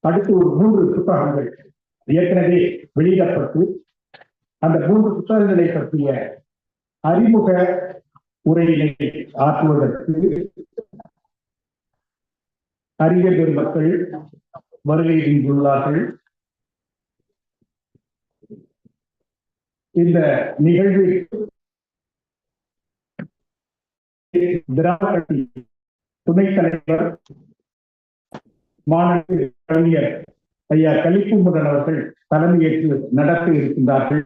அடுத்து ஒரு மூன்று புத்தகங்கள். ஏற்கனவே வெளியிடப்பட்டு அந்த மூன்று புத்தகங்களை பற்றிய அறிமுக உரையினை ஆற்றுவதற்கு அறிய பெருமக்கள் வருகை தந்துள்ளார்கள். இந்த நிகழ்வில் திராவிட துணைத் தலைவர் மாநில கவிஞர் ஐயா கலிக்குமுதன் அவர்கள் தலைமையேற்று நடத்த இருக்கின்றார்கள்.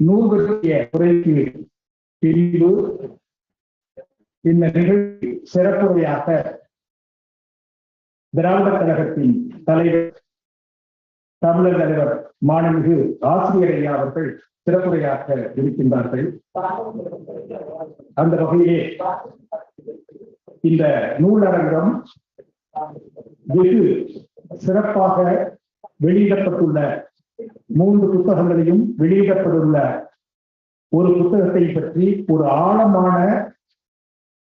நூல் குறைக்கு உரைக்கு பிரிவு இந்த நிகழ்ச்சி சிறப்புரையாக திராவிட கழகத்தின் தலைவர் தமிழர் தலைவர் மாண்புமிகு ஆசிரியர் ஐயா அவர்கள் சிறப்புரையாற்ற இருக்கின்றார்கள். அந்த வகையிலே இந்த நூலரங்கம் வெகு சிறப்பாக வெளியிடப்பட்டுள்ள மூன்று புத்தகங்களையும் வெளியிடப்பட்டுள்ள ஒரு புத்தகத்தை பற்றி ஒரு ஆழமான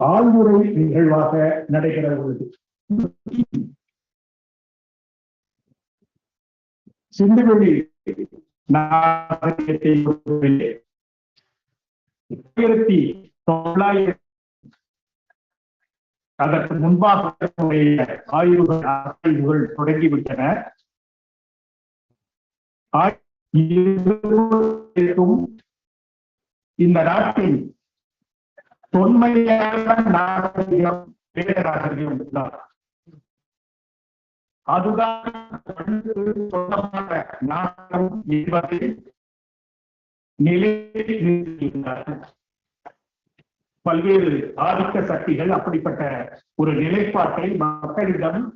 ஆழ்வுரை நிகழ்வாக நடைபெற உள்ளது. சிந்துவெளி நாகரிகத்தை ஆயிரத்தி தொள்ளாயிரத்தி அதற்கு முன்பாக ஆய்வுகள் ஆய்வுகள் தொடங்கிவிட்டன. இந்த நாட்டின் தொன்மையான நாகரிகம் வேத நாகரிகம் தான் அதுதான் என்பதை பல்வேறு ஆதிக்க சக்திகள் அப்படிப்பட்ட ஒரு நிலைப்பாட்டை மக்களிடம்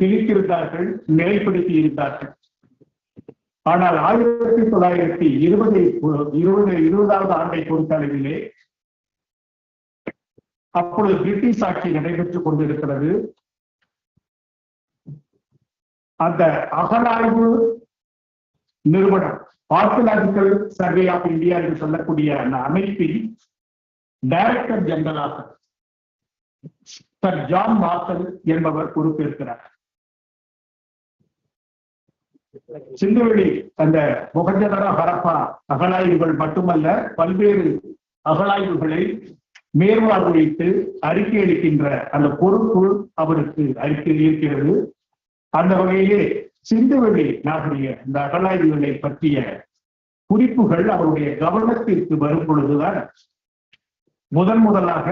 திணித்திருந்தார்கள் நிலைப்படுத்தி இருந்தார்கள் ஆனால் ஆயிரத்தி தொள்ளாயிரத்தி இருபது இருபது இருபதாவது ஆண்டை பொறுத்தளவிலே அப்பொழுது பிரிட்டிஷ் ஆட்சி நடைபெற்றுக் கொண்டிருக்கிறது. அந்த அகலாய்வு நிறுவனம் ஆர்கலாஜிக்கல் சர்வே ஆஃப் இந்தியா என்று சொல்லக்கூடிய அந்த அமைப்பின் டைரக்டர் ஜெனரலாக சர் ஜான் மார்சல் என்பவர் பொறுப்பேற்கிறார். சிந்துவெளி அந்த முகஞ்சதர ஹரப்பா அகலாய்வுகள் மட்டுமல்ல பல்வேறு அகலாய்வுகளை மேற்பார்வையிட்டு அறிக்கை அளிக்கின்ற அந்த பொறுப்பு அவருக்கு அறிக்கை இருக்கிறது. அந்த வகையிலே சிந்துவெளி நாகரிக இந்த அகலாய்வுகளை பற்றிய குறிப்புகள் அவருடைய கவனத்திற்கு வரும் பொழுதுதான் முதன் முதலாக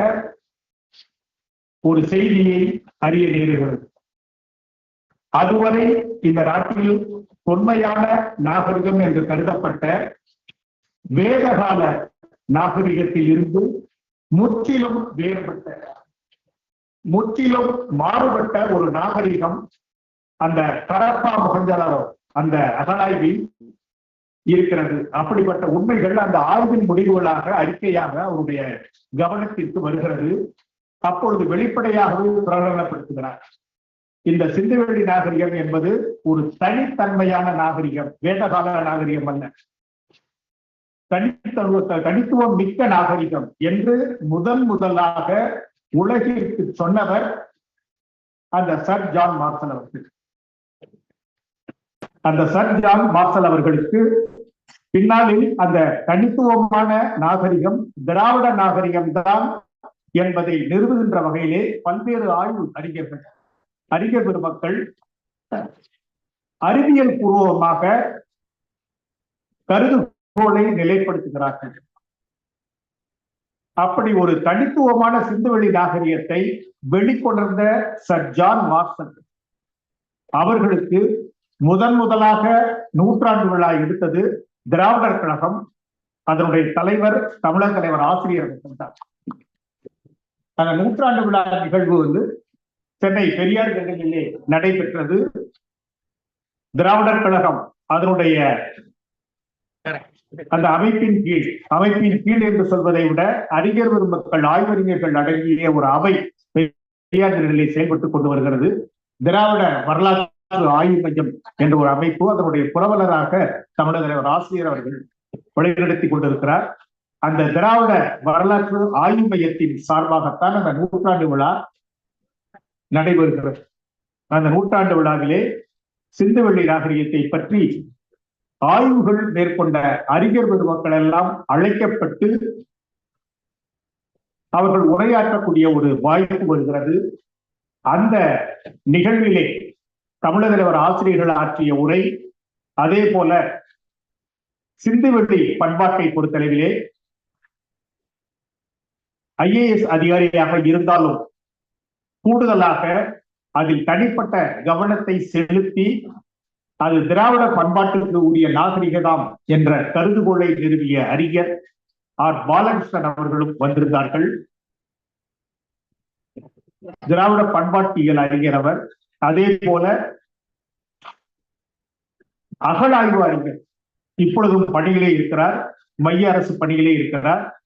ஒரு செய்தியை அறிய நேருகிறது அதுவரை இந்த நாட்டில் தொன்மையான நாகரிகம் என்று கருதப்பட்ட வேதகால நாகரிகத்தில் இருந்து முற்றிலும் வேறுபட்ட முற்றிலும் மாறுபட்ட ஒரு நாகரிகம் அந்த கரப்பா முகஞ்சலாரோ அந்த அகலாய்வில் இருக்கிறது. அப்படிப்பட்ட உண்மைகள் அந்த ஆய்வின் முடிவுகளாக அறிக்கையாக அவருடைய கவனத்திற்கு வருகிறது. அப்பொழுது வெளிப்படையாகவே பிரகடனப்படுத்துகிறார். இந்த சிந்துவெளி நாகரிகம் என்பது ஒரு தனித்தன்மையான நாகரிகம் வேதகால நாகரிகம் அல்ல. தனித்தன்மை தனித்துவம் மிக்க நாகரிகம் என்று முதன் முதலாக உலகிற்கு சொன்னவர் அந்த சர் ஜான் மார்சல் அவர்கள். அந்த சர் ஜான் மார்சல் அவர்களுக்கு. பின்னாளில் அந்த தனித்துவமான நாகரிகம் திராவிட நாகரிகம் தான் என்பதை நிறுவுகின்ற வகையிலே பல்வேறு ஆய்வு அறிஞர்கள் அறிஞர் பெருமக்கள் அறிவியல் பூர்வமாக கருதுகோளை நிலைப்படுத்துகிறார்கள். அப்படி ஒரு தனித்துவமான சிந்துவெளி நாகரிகத்தை வெளிக்கொணர்ந்த சர் ஜான் மார்சன் அவர்களுக்கு முதன் முதலாக நூற்றாண்டு விழா எடுத்தது திராவிடர் கழகம். அதனுடைய தலைவர் தமிழக தலைவர் ஆசிரியர் இருந்தார் அந்த நூற்றாண்டு விழா நிகழ்வு வந்து சென்னை பெரியார் திடலிலே நடைபெற்றது. திராவிடர் கழகம் அதனுடைய அந்த அமைப்பின் கீழ் அமைப்பின் கீழ் என்று சொல்வதை விட அறிஞர் பெருமக்கள் ஆய்வறிஞர்கள் அடங்கிய ஒரு அவை பெரியார் திடலில் செயல்பட்டுக் கொண்டு வருகிறது. திராவிட வரலாற்று ஆய்வு மையம் என்ற ஒரு அமைப்பு அதனுடைய புரவலராக தமிழக தலைவர் ஆசிரியர் அவர்கள் வழிநடத்தி கொண்டிருக்கிறார். அந்த திராவிட வரலாற்று ஆய்வு மையத்தின் சார்பாகத்தான் அந்த நூற்றாண்டு விழா நடைபெறுகிறது. அந்த நூற்றாண்டு விழாவிலே சிந்துவெள்ளி நாகரிகத்தை பற்றி ஆய்வுகள் மேற்கொண்ட அறிஞர் பெருமக்கள் எல்லாம் அழைக்கப்பட்டு அவர்கள் உரையாற்றக்கூடிய ஒரு வாய்ப்பு வருகிறது. அந்த நிகழ்விலே தமிழக தலைவர் ஆசிரியர்கள் ஆற்றிய உரை அதே போல சிந்துவெள்ளி பண்பாட்டை பொறுத்தளவிலே ஐஏஎஸ் அதிகாரியாக இருந்தாலும் கூடுதலாக அதில் தனிப்பட்ட கவனத்தை செலுத்தி அது திராவிட பண்பாட்டுக்கு உரிய நாகரிகதாம் என்ற கருதுகோளை நிறுவிய அறிஞர் ஆர். பாலகிருஷ்ணன் அவர்களும் வந்திருந்தார்கள். திராவிட பண்பாட்டியல் அறிஞர் அவர் அதே போல அகழாய்வு அறிஞர் இப்பொழுதும் பணியிலே இருக்கிறார் மைய அரசு பணியிலே இருக்கிறார்.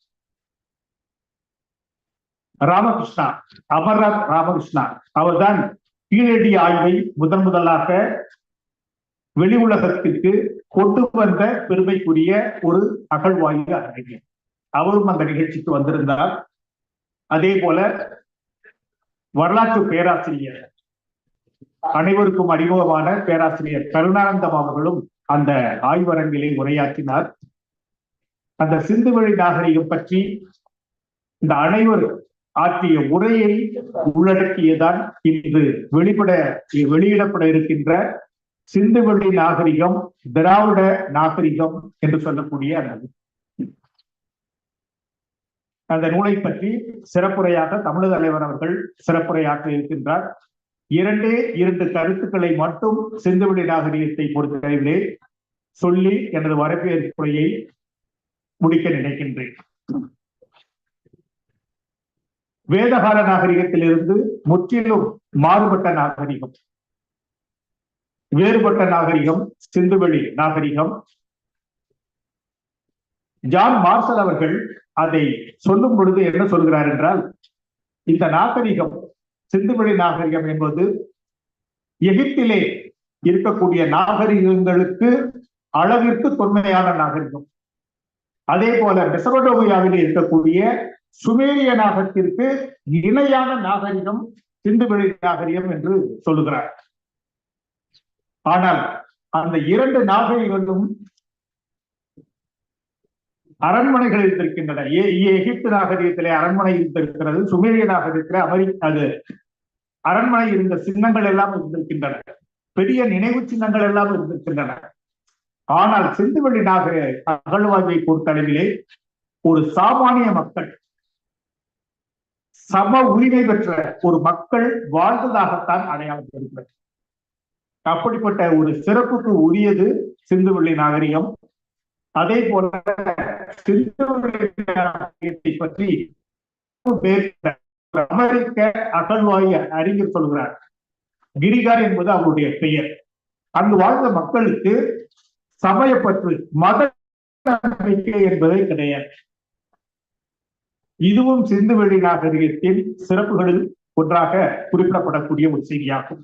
ராமகிருஷ்ணா அமர்நாத் ராமகிருஷ்ணா அவர்தான் கீழடி ஆய்வை முதன் முதலாக வெளி உலகத்திற்கு கொண்டு வந்த பெருமைக்குரிய ஒரு அகழ்வாய்வு அறிஞர். அவரும் அந்த நிகழ்ச்சிக்கு வந்திருந்தார். அதே போல வரலாற்று பேராசிரியர் அனைவருக்கும் அறிமுகமான பேராசிரியர் கருணானந்தம் அவர்களும் அந்த ஆய்வரங்கிலே உரையாற்றினார். அந்த சிந்துவெளி நாகரிகம் பற்றி இந்த அனைவர் ஆற்றிய உரையை உள்ளடக்கியதான் இன்று வெளிப்பட வெளியிடப்பட இருக்கின்ற சிந்துவெளி நாகரிகம் திராவிட நாகரிகம் என்று சொல்லக்கூடிய அந்த அந்த நூலை பற்றி சிறப்புரையாக தமிழக தலைவர் அவர்கள் சிறப்புரையாற்ற இருக்கின்றார். இரண்டே இரண்டு கருத்துக்களை மட்டும் சிந்துவெளி நாகரிகத்தை பொறுத்தவரையிலே சொல்லி எனது வரவேற்புரையை முடிக்க நினைக்கின்றேன். வேதகால நாகரிகத்திலிருந்து முற்றிலும் மாறுபட்ட நாகரிகம். வேறுபட்ட நாகரிகம் சிந்துவெளி நாகரிகம். ஜான் மார்சல் அவர்கள் அதை சொல்லும் பொழுது என்ன சொல்கிறார் என்றால் இந்த நாகரிகம் சிந்துவெளி நாகரிகம் என்பது எகிப்திலே இருக்கக்கூடிய நாகரிகங்களுக்கு அளவிற்கு தொன்மையான நாகரிகம். அதே போல மெசபடோமியாவில் இருக்கக்கூடிய சுமேரிய நாகத்திற்கு இணையான நாகரிகம் சிந்துவெளி நாகரிகம் என்று சொல்லுகிறார். ஆனால் அந்த இரண்டு நாகரிகங்களும் அரண்மனைகள் இருந்திருக்கின்றன. எகிப்து நாகரிகத்திலே அரண்மனை இருந்திருக்கிறது சுமேரிய நாகரிகத்திலே அமெரிக்க அது அரண்மனை இருந்த சின்னங்கள் எல்லாம் இருந்திருக்கின்றன. பெரிய நினைவு சின்னங்கள் எல்லாம் இருந்திருக்கின்றன. ஆனால் சிந்துவெளி நாகர அகழ்வாய்வை பொறுத்தளவிலே ஒரு சாமானிய மக்கள் சம உரிமை பெற்ற ஒரு மக்கள் வாழ்ந்ததாகத்தான் அடையாளம் பெறுகிறது அப்படிப்பட்ட ஒரு சிறப்புக்கு உரியது சிந்துவெளி நாகரிகம். அதே போல சிந்துவெளி பற்றி அமெரிக்க அகழ்வாய் அறிஞர் சொல்கிறார் கிரிகார் என்பது அவருடைய பெயர். அங்கு வாழ்ந்த மக்களுக்கு சமயப்பற்று மத நம்பிக்கை என்பதே கிடையாது. இதுவும் சிந்துவெளி நாகரிகத்தின் சிறப்புகளில் ஒன்றாக குறிப்பிடப்படக்கூடிய ஒரு செய்தியாகும்.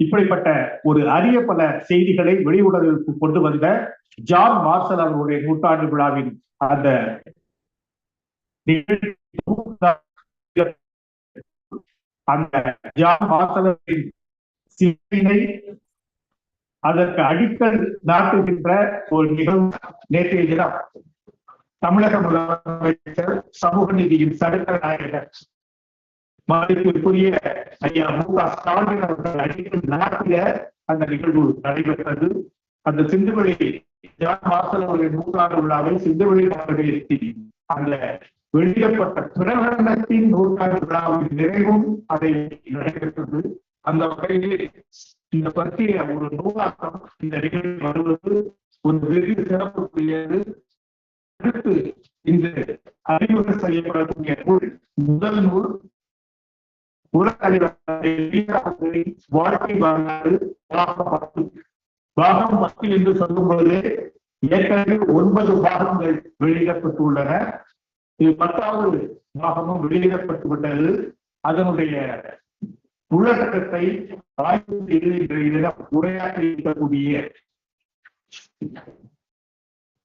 இப்படிப்பட்ட ஒரு அரிய பல செய்திகளை வெளியுலகிற்கு கொண்டு வந்த ஜான் மார்சல் அவர்களுடைய நூற்றாண்டு விழாவின் அந்த அந்த ஜான் மார்சலின் சிந்தனை அதற்கு அடிக்கல் நாட்டுகின்ற ஒரு நிகழ்வு நேற்றைய தினம் தமிழக முதலமைச்சர் சமூக நீதியின் சடுக்க நாயகர் மதிப்பிற்குரிய ஐயா மு க ஸ்டாலின் அவர்கள் அடிக்கல் நாட்டில அந்த நிகழ்வு நடைபெற்றது. அந்த சிந்துவெளி ஜான் வாசல் அவர்களின் நூற்றாண்டு விழாவில் சிந்துவெளி நாகரிகத்தில் அந்த வெளியிடப்பட்ட பிரகடனத்தின் நூற்றாண்டு விழாவின் நிறைவும் அதை நடைபெற்றது. அந்த வகையில் இந்த பற்றிய ஒரு நூலாக்கம் இந்த நிகழ்வில் வருவது ஒரு வெகு சிறப்புக்குரியது. அடுத்து இந்த அறிமுகம் செய்யப்படக்கூடிய நூல் முதல் நூல் வாழ்க்கை வரலாறு பாகம் பத்து என்று சொல்லும் பொழுது ஏற்கனவே ஒன்பது பாகங்கள் வெளியிடப்பட்டுள்ளன. இது பத்தாவது பாகமும் வெளியிடப்பட்டு விட்டது அதனுடைய உள்ளடக்கத்தை ஆய்வு செய்து உரையாற்றி இருக்கக்கூடிய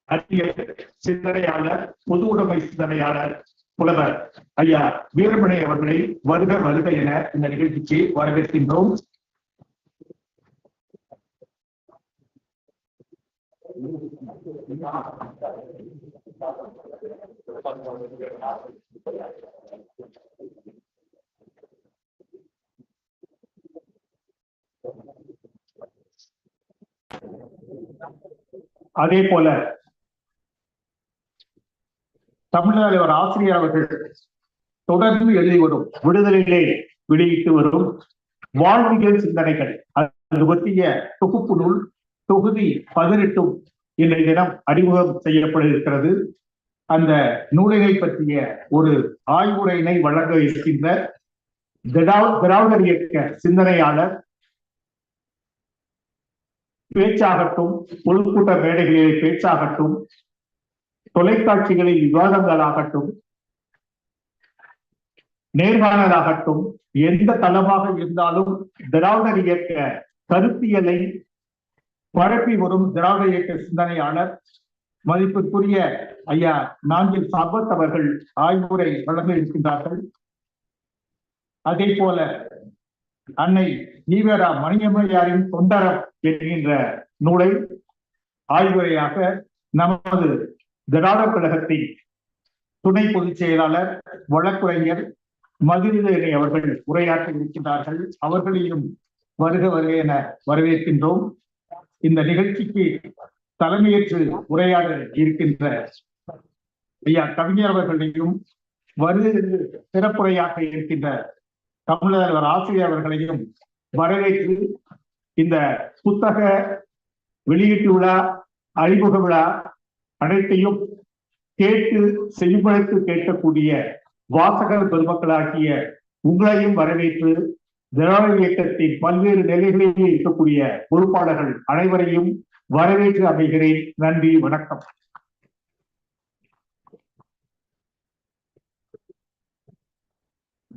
அறிவியல் சிந்தனையாளர் பொது உடைமை சிந்தனையாளர் புலவர் ஐயா வீரமணி அவர்களை வருக வருக என இந்த நிகழ்ச்சிக்கு வரவேற்கின்றோம். அதே போல தமிழ்நாடு ஆசிரியர் அவர்கள் தொடர்ந்து எழுதி வரும் விடுதலையிலே வெளியிட்டு வரும் வாழ்வியல் சிந்தனைகள். அது பற்றிய தொகுப்பு நூல் தொகுதி பதினெட்டும் இன்றைய தினம் அறிமுகம் செய்யப்பட இருக்கிறது அந்த நூலினை பற்றிய ஒரு ஆய்வுரையினை வழங்க இருக்கின்ற திராவிடர் இயக்க சிந்தனையாளர் பேச்சாகட்டும் பொதுக்கூட்ட மேடைகளிலே பேச்சாகட்டும் தொலைக்காட்சிகளில் விவாதங்களாகட்டும் நேர்காணலாகட்டும் எந்த தளமாக இருந்தாலும் திராவிடர் இயக்க கருத்தியலை பரப்பி வரும் திராவிட இயக்க சிந்தனையாளர் மதிப்பிற்குரிய ஐயா நாஞ்சில் சம்பத் அவர்கள் ஆய்வுரை வழங்க இருக்கின்றார்கள். அதே போல அன்னை ஈவரா மணியம்மையாரின் தொண்டரம் என்கின்ற நூலை ஆய்வுரையாக நமது திராவிட கழகத்தின் துணை பொதுச் செயலாளர் வழக்குரைஞர் மதுரிதனை அவர்கள் உரையாற்ற இருக்கின்றார்கள். அவர்களையும் வருக வருக என வரவேற்கின்றோம். இந்த நிகழ்ச்சிக்கு தலைமையேற்று உரையாட இருக்கின்ற ஐயா கவிஞர் அவர்களையும் வருகிறது சிறப்புரையாற்ற இருக்கின்ற தமிழர் ஆசிரியர் அவர்களையும் வரவேற்று இந்த புத்தக வெளியீட்டு விழா அறிமுக விழா அனைத்தையும் கேட்டு செவிமடுத்து கேட்கக்கூடிய வாசகர் பெருமக்களாகிய உங்களையும் வரவேற்று திராவிட இயக்கத்தின் பல்வேறு நிலைகளிலே இருக்கக்கூடிய பொறுப்பாளர்கள் அனைவரையும் வரவேற்று அமைகிறேன். நன்றி வணக்கம்.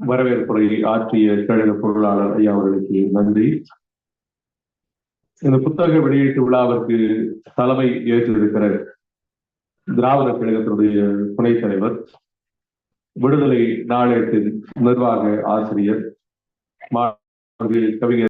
வரவேற்புரை ஆற்றிய கழக பொருளாளர் ஐயா அவர்களுக்கு நன்றி. இந்த புத்தக வெளியீட்டு விழாவிற்கு தலைமை ஏற்றிருக்கிற திராவிட கழகத்தினுடைய துணைத் தலைவர் விடுதலை நாளேட்டின் நிர்வாக ஆசிரியர் கவிஞர்